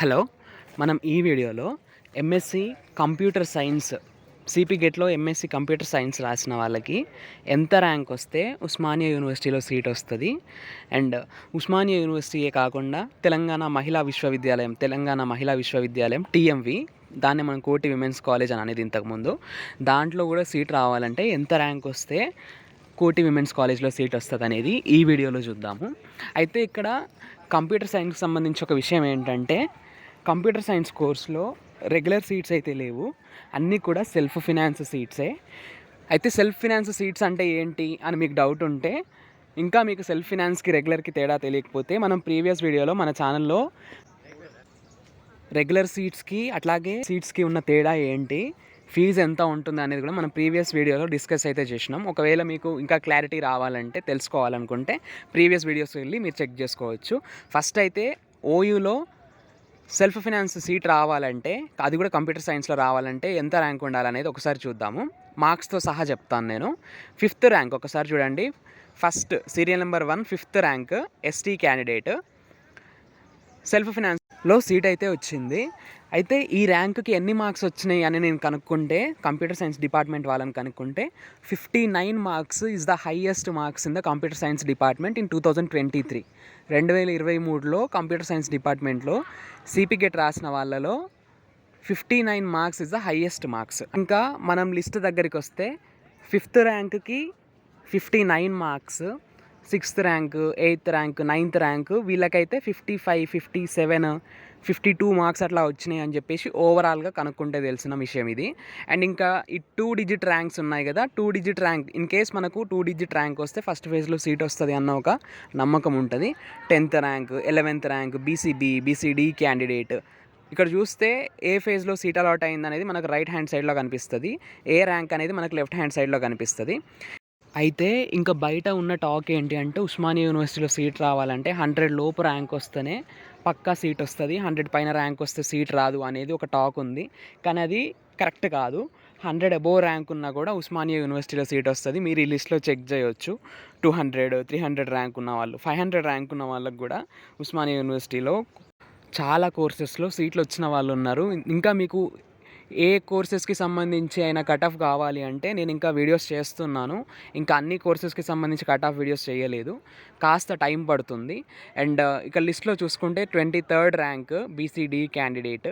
Hello మనం ఈ వీడియోలో ఎంఎస్సి కంప్యూటర్ సైన్స్ సిపి గెట్లో ఎంఎస్సి కంప్యూటర్ సైన్స్ రాసిన వాళ్ళకి ఎంత ర్యాంక్ వస్తే ఉస్మానియా యూనివర్సిటీలో సీట్ వస్తుంది. అండ్ ఉస్మానియా యూనివర్సిటీయే కాకుండా తెలంగాణ మహిళా విశ్వవిద్యాలయం తెలంగాణ మహిళా విశ్వవిద్యాలయం టీఎంవి దాన్ని మనం కోటి విమెన్స్ కాలేజ్ అని అనేది ఇంతకుముందు దాంట్లో కూడా సీట్ రావాలంటే ఎంత ర్యాంక్ వస్తే కోటి విమెన్స్ కాలేజ్లో సీట్ వస్తుంది అనేది ఈ వీడియోలో చూద్దాము. అయితే ఇక్కడ కంప్యూటర్ సైన్స్కి సంబంధించి ఒక విషయం ఏంటంటే కంప్యూటర్ సైన్స్ కోర్స్లో రెగ్యులర్ సీట్స్ అయితే లేవు. అన్నీ కూడా సెల్ఫ్ ఫినాన్స్ సీట్సే. అయితే సెల్ఫ్ ఫినాన్స్ సీట్స్ అంటే ఏంటి అని మీకు డౌట్ ఉంటే ఇంకా మీకు సెల్ఫ్ ఫినాన్స్కి రెగ్యులర్కి తేడా తెలియకపోతే మనం ప్రీవియస్ వీడియోలో మన ఛానల్లో రెగ్యులర్ సీట్స్కి అట్లాగే సీట్స్కి ఉన్న తేడా ఏంటి ఫీజు ఎంత ఉంటుంది అనేది కూడా మనం ప్రీవియస్ వీడియోలో డిస్కస్ అయితే చేసినాం. ఒకవేళ మీకు ఇంకా క్లారిటీ రావాలంటే తెలుసుకోవాలనుకుంటే ప్రీవియస్ వీడియోస్ వెళ్ళి మీరు చెక్ చేసుకోవచ్చు. ఫస్ట్ అయితే ఓయూలో సెల్ఫ్ ఫినాన్స్ సీట్ రావాలంటే అది కూడా కంప్యూటర్ సైన్స్లో రావాలంటే ఎంత ర్యాంక్ ఉండాలనేది ఒకసారి చూద్దాము. మార్క్స్తో సహా చెప్తాను నేను. ఫిఫ్త్ ర్యాంక్ ఒకసారి చూడండి. First serial number one fifth rank ST candidate. Self లో సీట్ అయితే వచ్చింది. అయితే ఈ ర్యాంక్కి ఎన్ని మార్క్స్ వచ్చినాయి అని నేను కనుక్కుంటే కంప్యూటర్ సైన్స్ డిపార్ట్మెంట్ వాళ్ళని కనుక్కుంటే fifty nine marks is the highest marks in the computer science department in two thousand twenty three రెండు వేల ఇరవై మూడులో కంప్యూటర్ సైన్స్ డిపార్ట్మెంట్లో సిపిగెట్ రాసిన వాళ్ళలో fifty nine marks is the highest marks ఇంకా మనం లిస్ట్ దగ్గరికి వస్తే fifth ర్యాంక్కి fifty nine marks sixth rank eighth rank ninth rank వీళ్ళకైతే fifty five fifty seven fifty two marks అట్లా వచ్చినాయి అని చెప్పేసి ఓవరాల్గా కనుక్కుంటే తెలిసిన విషయం ఇది. అండ్ ఇంకా ఈ టూ డిజిట్ ర్యాంక్స్ ఉన్నాయి కదా two digit rank in case మనకు టూ డిజిట్ ర్యాంక్ వస్తే ఫస్ట్ ఫేజ్లో సీట్ వస్తుంది అన్న ఒక నమ్మకం ఉంటుంది. Tenth rank eleventh rank BCB BCD candidate ఇక్కడ చూస్తే ఏ ఫేజ్లో సీట్ అలాట్ అయింది అనేది మనకు రైట్ హ్యాండ్ సైడ్లో కనిపిస్తుంది. ఏ ర్యాంక్ అనేది మనకు లెఫ్ట్ హ్యాండ్ సైడ్లో కనిపిస్తుంది. అయితే ఇంకా బయట ఉన్న టాక్ ఏంటి అంటే ఉస్మానియా యూనివర్సిటీలో సీట్ రావాలంటే హండ్రెడ్ లోపు ర్యాంక్ వస్తేనే పక్కా సీట్ వస్తుంది. హండ్రెడ్ పైన ర్యాంక్ వస్తే సీట్ రాదు అనేది ఒక టాక్ ఉంది. కానీ అది కరెక్ట్ కాదు. హండ్రెడ్ అబోవ్ ర్యాంక్ ఉన్నా కూడా ఉస్మానియా యూనివర్సిటీలో సీట్ వస్తుంది. మీరు ఈ లిస్ట్లో చెక్ చేయొచ్చు. Two hundred three hundred rank ఉన్న వాళ్ళు ఫైవ్ హండ్రెడ్ ర్యాంక్ ఉన్న వాళ్ళకి కూడా ఉస్మానియా యూనివర్సిటీలో చాలా కోర్సెస్లో సీట్లు వచ్చిన వాళ్ళు ఉన్నారు. ఇంకా మీకు ఏ కోర్సెస్కి సంబంధించి అయినా కట్ ఆఫ్ కావాలి అంటే నేను ఇంకా వీడియోస్ చేస్తున్నాను. ఇంకా అన్ని కోర్సెస్కి సంబంధించి కట్ ఆఫ్ వీడియోస్ చేయలేదు. కాస్త టైం పడుతుంది. అండ్ uh, ఇక లిస్ట్లో చూసుకుంటే twenty third rank BCD candidate.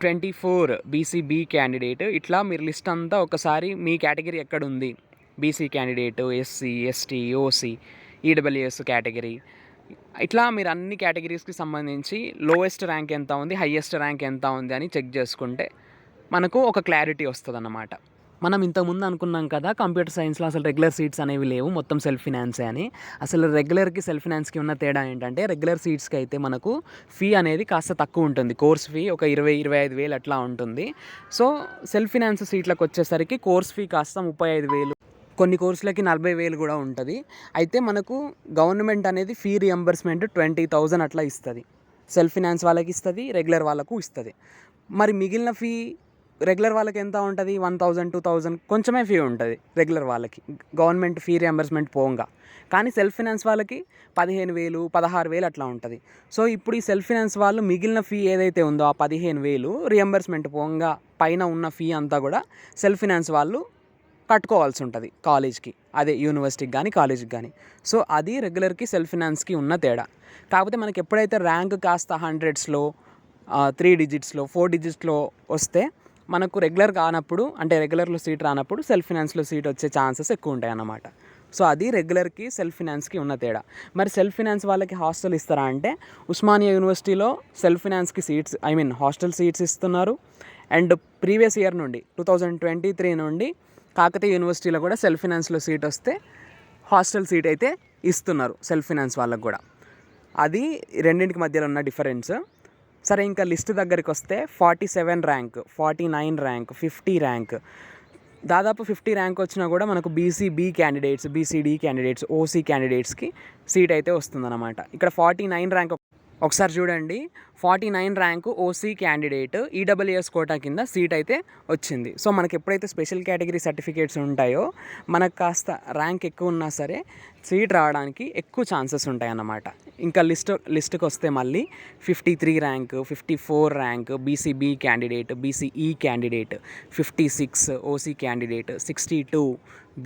Twenty four BCB candidate. ఇట్లా మీరు లిస్ట్ అంతా ఒకసారి మీ కేటగిరీ ఎక్కడుంది? BC candidate SC ST OC EWS category. ఇట్లా మీరు అన్ని కేటగిరీస్కి సంబంధించి లోయెస్ట్ ర్యాంక్ ఎంత ఉంది హయ్యెస్ట్ ర్యాంక్ ఎంత ఉంది అని చెక్ చేసుకుంటే మనకు ఒక క్లారిటీ వస్తుంది అన్నమాట మనం ఇంతకుముందు అనుకున్నాం కదా కంప్యూటర్ సైన్స్లో అసలు రెగ్యులర్ సీట్స్ అనేవి లేవు మొత్తం సెల్ఫ్ ఫినాన్సే అని. అసలు రెగ్యులర్కి సెల్ఫ్ ఫినాన్స్కి ఉన్న తేడా ఏంటంటే రెగ్యులర్ సీట్స్కి అయితే మనకు ఫీ అనేది కాస్త తక్కువ ఉంటుంది. కోర్స్ ఫీ ఒక ఇరవై ఇరవై ఐదు వేలు అట్లా ఉంటుంది. సో సెల్ఫ్ ఫినాన్స్ సీట్లకు వచ్చేసరికి కోర్స్ ఫీ కాస్త ముప్పై ఐదు వేలు కొన్ని కోర్సులకి నలభై వేలు కూడా ఉంటుంది. అయితే మనకు గవర్నమెంట్ అనేది ఫీ రియంబర్స్మెంట్ ట్వంటీ థౌజండ్ అట్లా ఇస్తుంది. సెల్ఫ్ ఫినాన్స్ వాళ్ళకి ఇస్తుంది రెగ్యులర్ వాళ్ళకు ఇస్తుంది. మరి మిగిలిన ఫీ రెగ్యులర్ వాళ్ళకి ఎంత ఉంటుంది? వన్ థౌజండ్ టూ థౌజండ్ కొంచెమే ఫీ ఉంటుంది రెగ్యులర్ వాళ్ళకి. గవర్నమెంట్ ఫీ రియంబర్స్మెంట్ పోంగా. కానీ సెల్ఫ్ ఫినాన్స్ వాళ్ళకి పదిహేను వేలు పదహారు వేలు అట్లా ఉంటుంది. సో ఇప్పుడు ఈ సెల్ఫ్ ఫినాన్స్ వాళ్ళు మిగిలిన ఫీ ఏదైతే ఉందో ఆ పదిహేను వేలు రియంబర్స్మెంట్ పోగా పైన ఉన్న ఫీ అంతా కూడా సెల్ఫ్ ఫినాన్స్ వాళ్ళు కట్టుకోవాల్సి ఉంటుంది కాలేజ్కి. అదే యూనివర్సిటీకి కానీ కాలేజ్కి కానీ సో అది రెగ్యులర్కి సెల్ఫ్ ఫినాన్స్కి ఉన్న తేడా. కాకపోతే మనకి ఎప్పుడైతే ర్యాంక్ కాస్త హండ్రెడ్స్లో త్రీ డిజిట్స్లో ఫోర్ డిజిట్స్లో వస్తే మనకు రెగ్యులర్ కానప్పుడు అంటే రెగ్యులర్లో సీట్ రానప్పుడు సెల్ఫ్ ఫినాన్స్లో సీట్ వచ్చే ఛాన్సెస్ ఎక్కువ ఉంటాయి అన్నమాట సో అది రెగ్యులర్కి సెల్ఫ్ ఫినాన్స్కి ఉన్న తేడా. మరి సెల్ఫ్ ఫినాన్స్ వాళ్ళకి హాస్టల్ ఇస్తారా అంటే ఉస్మానియా యూనివర్సిటీలో self ఫినాన్స్కి seats I mean hostel seats ఇస్తున్నారు. అండ్ ప్రీవియస్ ఇయర్ నుండి టూ థౌజండ్ ట్వంటీ త్రీ నుండి కాకతీయ యూనివర్సిటీలో కూడా సెల్ఫ్ ఫినాన్స్లో సీట్ వస్తే హాస్టల్ సీట్ అయితే ఇస్తున్నారు సెల్ఫ్ ఫినాన్స్ వాళ్ళకు కూడా. అది రెండింటికి మధ్యలో ఉన్న డిఫరెన్స్. సరే ఇంకా లిస్ట్ దగ్గరికి వస్తే forty seven rank forty nine rank fifty rank. దాదాపు ఫిఫ్టీ ర్యాంక్ వచ్చినా కూడా మనకు BCB candidates BCD candidates OC క్యాండిడేట్స్కి సీట్ అయితే వస్తుందన్నమాట. ఇక్కడ ఫార్టీ నైన్ ర్యాంక్ ఒకసారి చూడండి. Forty nine rank OC candidate EWS quota కింద సీట్ అయితే వచ్చింది. సో మనకి ఎప్పుడైతే స్పెషల్ కేటగిరీ సర్టిఫికేట్స్ ఉంటాయో మనకు కాస్త ర్యాంక్ ఎక్కువ ఉన్నా సరే సీట్ రావడానికి ఎక్కువ ఛాన్సెస్ ఉంటాయి అన్నమాట ఇంకా లిస్ట్ లిస్ట్కి వస్తే మళ్ళీ fifty three rank fifty four rank BCB candidate BCE candidate fifty six OC candidate sixty two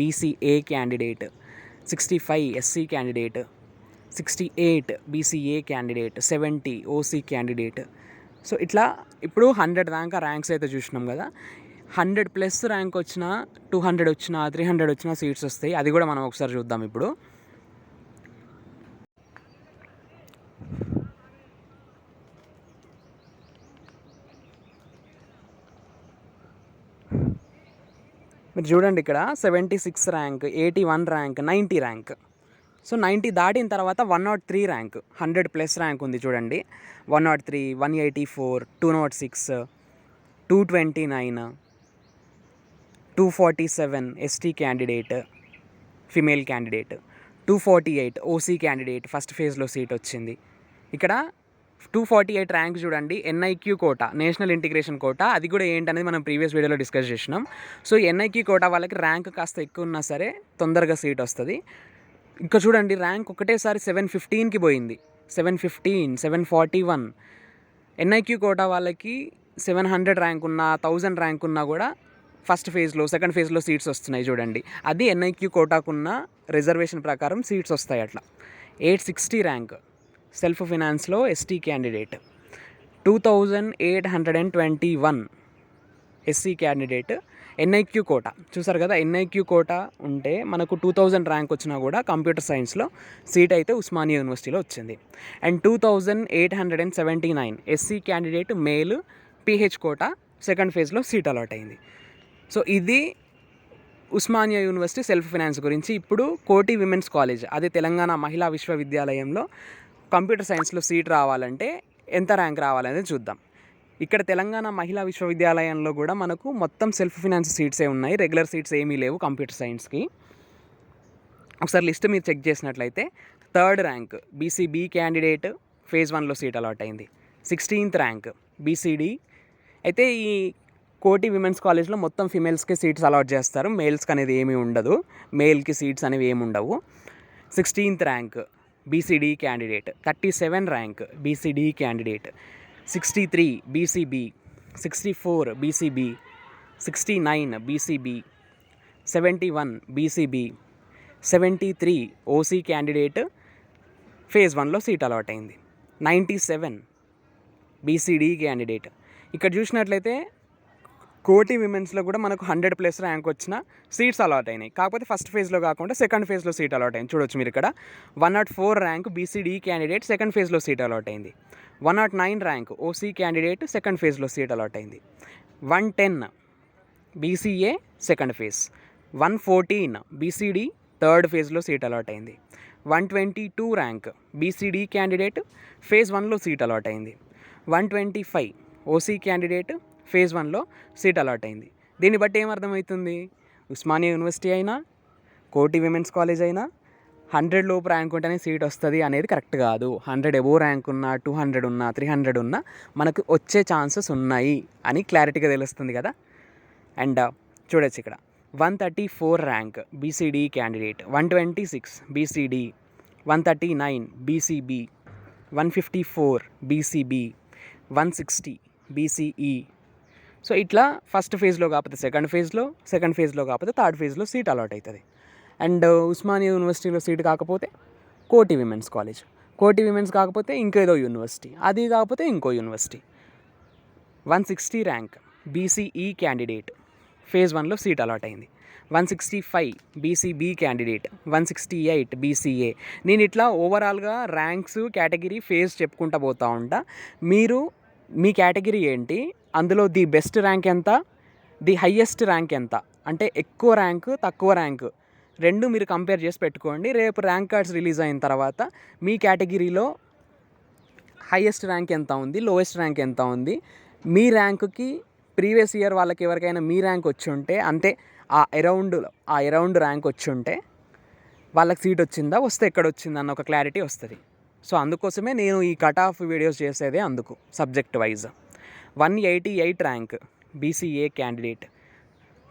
BCA candidate sixty five SC candidate sixty eight BCA candidate seventy OC candidate. So ఇట్లా ఇప్పుడు hundred rank ranks అయితే చూసినాం కదా. Hundred plus rank వచ్చినా two hundred వచ్చినా three hundred వచ్చినా seats వస్తాయి. అది కూడా మనం ఒకసారి చూద్దాం ఇప్పుడు. మీరు చూడండి ఇక్కడ seventy six rank eighty one rank ninety rank. So ninety దాటిన తర్వాత one nought three rank hundred plus rank ఉంది చూడండి. One nought three one eighty four two nought six two twenty nine two forty seven ST candidate female candidate two forty eight OC candidate first ఫేజ్లో seat వచ్చింది. ఇక్కడ two forty eight rank చూడండి ఎన్ఐక్యూ కోట national integration కోట అది కూడా ఏంటనేది మనం previous వీడియోలో discuss చేసినాం. సో ఎన్ఐక్యూ కోట వాళ్ళకి ర్యాంక్ కాస్త ఎక్కువ ఉన్నా సరే తొందరగా సీట్ వస్తుంది. ఇంకా చూడండి ర్యాంక్ ఒకటేసారి సెవెన్ ఫిఫ్టీన్కి పోయింది. Seven fifteen seven forty one. NIQ quota వాళ్ళకి సెవెన్ హండ్రెడ్ ర్యాంక్ ఉన్నా థౌజండ్ ర్యాంక్ ఉన్నా కూడా ఫస్ట్ ఫేజ్లో సెకండ్ ఫేజ్లో సీట్స్ వస్తున్నాయి చూడండి. అది ఎన్ఐక్యూ కోటాకున్న రిజర్వేషన్ ప్రకారం సీట్స్ వస్తాయి అట్లా. Eight sixty rank self ఫినాన్స్లో ST candidate. Two thousand eight hundred and twenty one SC candidate. NIQ quota. చూసారు కదా ఎన్ఐక్యూ కోట ఉంటే మనకు టూ థౌజండ్ ర్యాంక్ వచ్చినా కూడా కంప్యూటర్ సైన్స్లో సీట్ అయితే ఉస్మానియా యూనివర్సిటీలో వచ్చింది. And two thousand eight hundred and seventy nine SC candidate male PH quota second ఫేజ్లో సీట్ అలాట్ అయింది. సో ఇది ఉస్మానియా యూనివర్సిటీ సెల్ఫ్ ఫైనాన్స్ గురించి. ఇప్పుడు కోటి విమెన్స్ కాలేజ్ అదే తెలంగాణ మహిళా విశ్వవిద్యాలయంలో కంప్యూటర్ సైన్స్లో సీట్ రావాలంటే ఎంత ర్యాంక్ రావాలనేది చూద్దాం. ఇక్కడ తెలంగాణ మహిళా విశ్వవిద్యాలయంలో కూడా మనకు మొత్తం సెల్ఫ్ ఫినాన్స్ సీట్సే ఉన్నాయి. రెగ్యులర్ సీట్స్ ఏమీ లేవు కంప్యూటర్ సైన్స్కి ఒకసారి లిస్ట్ మీరు చెక్ చేసినట్లయితే third rank BCB candidate phase వన్లో సీట్ అలాట్ అయింది. Sixteenth rank BCD. అయితే ఈ కోటి విమెన్స్ కాలేజ్లో మొత్తం ఫిమేల్స్కి సీట్స్ అలాట్ చేస్తారు. మేల్స్కి అనేది ఏమీ ఉండదు. మేల్కి సీట్స్ అనేవి ఏమి ఉండవు. Sixteenth rank BCD candidate. Thirty seven rank BCD candidate. Sixty three BCB sixty four BCB sixty nine BCB seventy one BCB seventy three OC candidate phase వన్లో సీట్ అలాట్ అయింది. Ninety seven BCD candidate. ఇక్కడ చూసినట్లయితే కోటి విమెన్స్లో కూడా మనకు hundred plus rank వచ్చిన seats allot అయినాయి. కాకపోతే ఫస్ట్ ఫేజ్లో కాకుండా సెకండ్ ఫేజ్లో సీట్ అలాట్ అయింది. చూడొచ్చు మీరు ఇక్కడ. One nought four rank BCD candidate second ఫేజ్లో సీట్ అలాట్ అయింది. One nought nine rank OC candidate second ఫేజ్లో సీట్ అలాట్ అయింది. One ten BCA second phase one fourteen BCD third ఫేజ్లో సీట్ అలాట్ అయింది. One twenty two rank BCD candidate phase వన్లో seat allot అయింది. One twenty five OC candidate phase వన్లో seat allot అయింది. దీన్ని బట్టి ఏమర్థమవుతుంది ఉస్మానియా యూనివర్సిటీ అయినా కోటి విమెన్స్ కాలేజ్ అయినా హండ్రెడ్ లోపు ర్యాంక్ ఉంటేనే సీట్ వస్తుంది అనేది కరెక్ట్ కాదు. హండ్రెడ్ ఎబో ర్యాంక్ ఉన్నా టూ హండ్రెడ్ ఉన్నా త్రీ హండ్రెడ్ ఉన్నా మనకు వచ్చే ఛాన్సెస్ ఉన్నాయి అని క్లారిటీగా తెలుస్తుంది కదా. అండ్ uh, చూడొచ్చు ఇక్కడ. One thirty four rank BCD candidate one twenty six BCD one thirty nine BCB one fifty four BCB one sixty BCE so ఇట్లా ఫస్ట్ ఫేజ్లో కాకపోతే సెకండ్ ఫేజ్లో సెకండ్ ఫేజ్లో కాకపోతే థర్డ్ ఫేజ్లో సీట్ అలాట్ అవుతుంది. అండ్ ఉస్మానియా యూనివర్సిటీలో సీట్ కాకపోతే కోటి విమెన్స్ కాలేజ్. కోటి విమెన్స్ కాకపోతే ఇంకేదో యూనివర్సిటీ. అది కాకపోతే ఇంకో university. One sixty rank BCE candidate phase వన్లో సీట్ అలాట్ అయింది. One sixty five BCB candidate one sixty eight BCA. నేను ఇట్లా ఓవరాల్గా ర్యాంక్స్ కేటగిరీ ఫేజ్ చెప్పుకుంటా పోతా ఉంటా. మీరు మీ కేటగిరీ ఏంటి? అందులో ది బెస్ట్ ర్యాంక్ ఎంత? ది హయ్యెస్ట్ ర్యాంక్ ఎంత? అంటే ఎక్కువ ర్యాంక్ తక్కువ ర్యాంక్ రెండు మీరు కంపేర్ చేసి పెట్టుకోండి. రేపు ర్యాంక్ కార్డ్స్ రిలీజ్ అయిన తర్వాత మీ కేటగిరీలో హైయెస్ట్ ర్యాంక్ ఎంత ఉంది? లోయెస్ట్ ర్యాంక్ ఎంత ఉంది? మీ ర్యాంకుకి ప్రీవియస్ ఇయర్ వాళ్ళకి ఎవరికైనా మీ ర్యాంక్ వచ్చి ఉంటే అంటే ఆ అరౌండ్ ఆ అరౌండ్ ర్యాంక్ వచ్చి ఉంటే వాళ్ళకి సీట్ వచ్చిందా? వస్తే ఎక్కడ వచ్చిందా? అన్న ఒక క్లారిటీ వస్తుంది. సో అందుకోసమే నేను ఈ కట్ ఆఫ్ వీడియోస్ చేసేదే అందుకు subject wise one eighty eight rank BCA candidate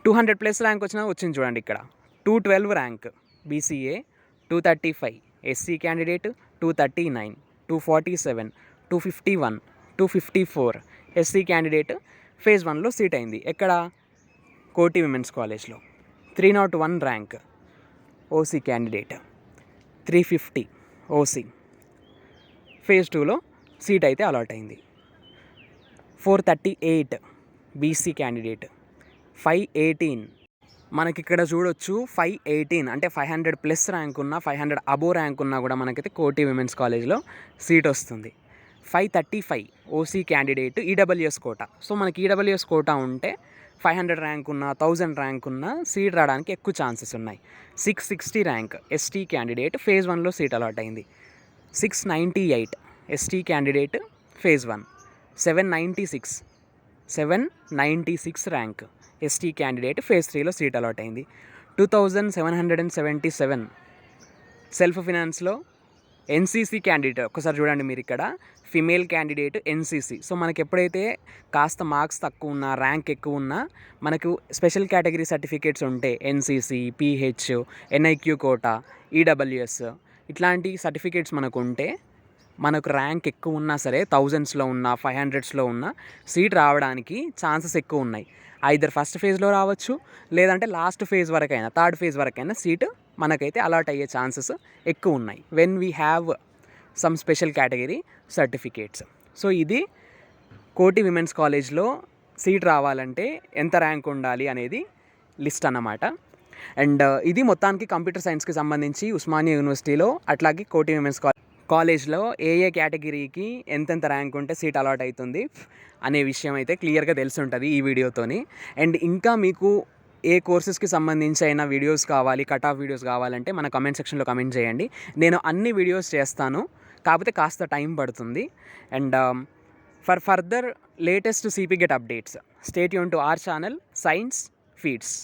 two hundred plus rank వచ్చినా వచ్చింది చూడండి ఇక్కడ. Two twelve rank BCA two thirty five SC candidate two thirty nine two forty seven two fifty one two fifty four SC candidate phase వన్లో seat అయింది. ఎక్కడ? Koti women's కాలేజ్లో three nought one rank OC candidate three fifty OC phase టూలో seat అయితే allot అయింది. Four thirty eight BC candidate five eighteen మనకి ఇక్కడ చూడొచ్చు ఫైవ్ ఎయిటీన్ అంటే ఫైవ్ హండ్రెడ్ ప్లస్ ర్యాంక్ ఉన్న ఫైవ్ హండ్రెడ్ అబో ర్యాంక్ ఉన్నా కూడా మనకైతే కోటి విమెన్స్ కాలేజ్లో సీట్ వస్తుంది. Five thirty five OC candidate EWS quota. So మనకి ఈడబ్ల్యూఎస్ కోటా ఉంటే ఫైవ్ హండ్రెడ్ ర్యాంక్ ఉన్న థౌజండ్ ర్యాంక్ ఉన్న సీట్ రావడానికి ఎక్కువ ఛాన్సెస్ ఉన్నాయి. Six sixty rank ST candidate phase వన్లో సీట్ అలాట్ అయింది six ninety eight ST candidate phase one seven ninety six seven ninety six rank ST candidate phase త్రీలో seat allot అయింది. Two thousand seven hundred and seventy seven self ఫినాన్స్లో NCC candidate ఒకసారి చూడండి మీరు ఇక్కడ female candidate NCC so మనకి ఎప్పుడైతే కాస్త marks తక్కువ ఉన్నా ర్యాంక్ ఎక్కువ ఉన్నా మనకు స్పెషల్ కేటగిరీ సర్టిఫికేట్స్ ఉంటే NCC PH NIQ quota EWS ఇట్లాంటి సర్టిఫికేట్స్ మనకు ఉంటే మనకు ర్యాంక్ ఎక్కువ ఉన్నా సరే థౌజండ్స్లో ఉన్న ఫైవ్ హండ్రెడ్స్లో ఉన్న సీట్ రావడానికి ఛాన్సెస్ ఎక్కువ ఉన్నాయి ఐదర్ ఫస్ట్ ఫేజ్లో రావచ్చు లేదంటే లాస్ట్ ఫేజ్ వరకైనా థర్డ్ ఫేజ్ వరకైనా సీటు మనకైతే అలాట్ అయ్యే ఛాన్సెస్ ఎక్కువ ఉన్నాయి. When we have some special category certificates so ఇది కోటి విమెన్స్ కాలేజ్లో సీట్ రావాలంటే ఎంత ర్యాంక్ ఉండాలి అనేది లిస్ట్ అన్నమాట. అండ్ ఇది మొత్తానికి కంప్యూటర్ సైన్స్కి సంబంధించి ఉస్మానియా యూనివర్సిటీలో అట్లాగే కోటి విమెన్స్ కాలేజ్ కాలేజ్లో ఏ ఏ కేటగిరీకి ఎంతెంత ర్యాంక్ ఉంటే సీట్ అలాట్ అవుతుంది అనే విషయం అయితే క్లియర్గా తెలిసి ఉంటుంది ఈ వీడియోతోని. అండ్ ఇంకా మీకు ఏ కోర్సెస్కి సంబంధించి అయినా వీడియోస్ కావాలి కట్ ఆఫ్ వీడియోస్ కావాలంటే మన కమెంట్ సెక్షన్లో కమెంట్ చేయండి. నేను అన్ని వీడియోస్ చేస్తాను కాకపోతే కాస్త టైం పడుతుంది. అండ్ ఫర్ ఫర్దర్ లేటెస్ట్ సిపి get updates stay Yoon to our channel signs feeds.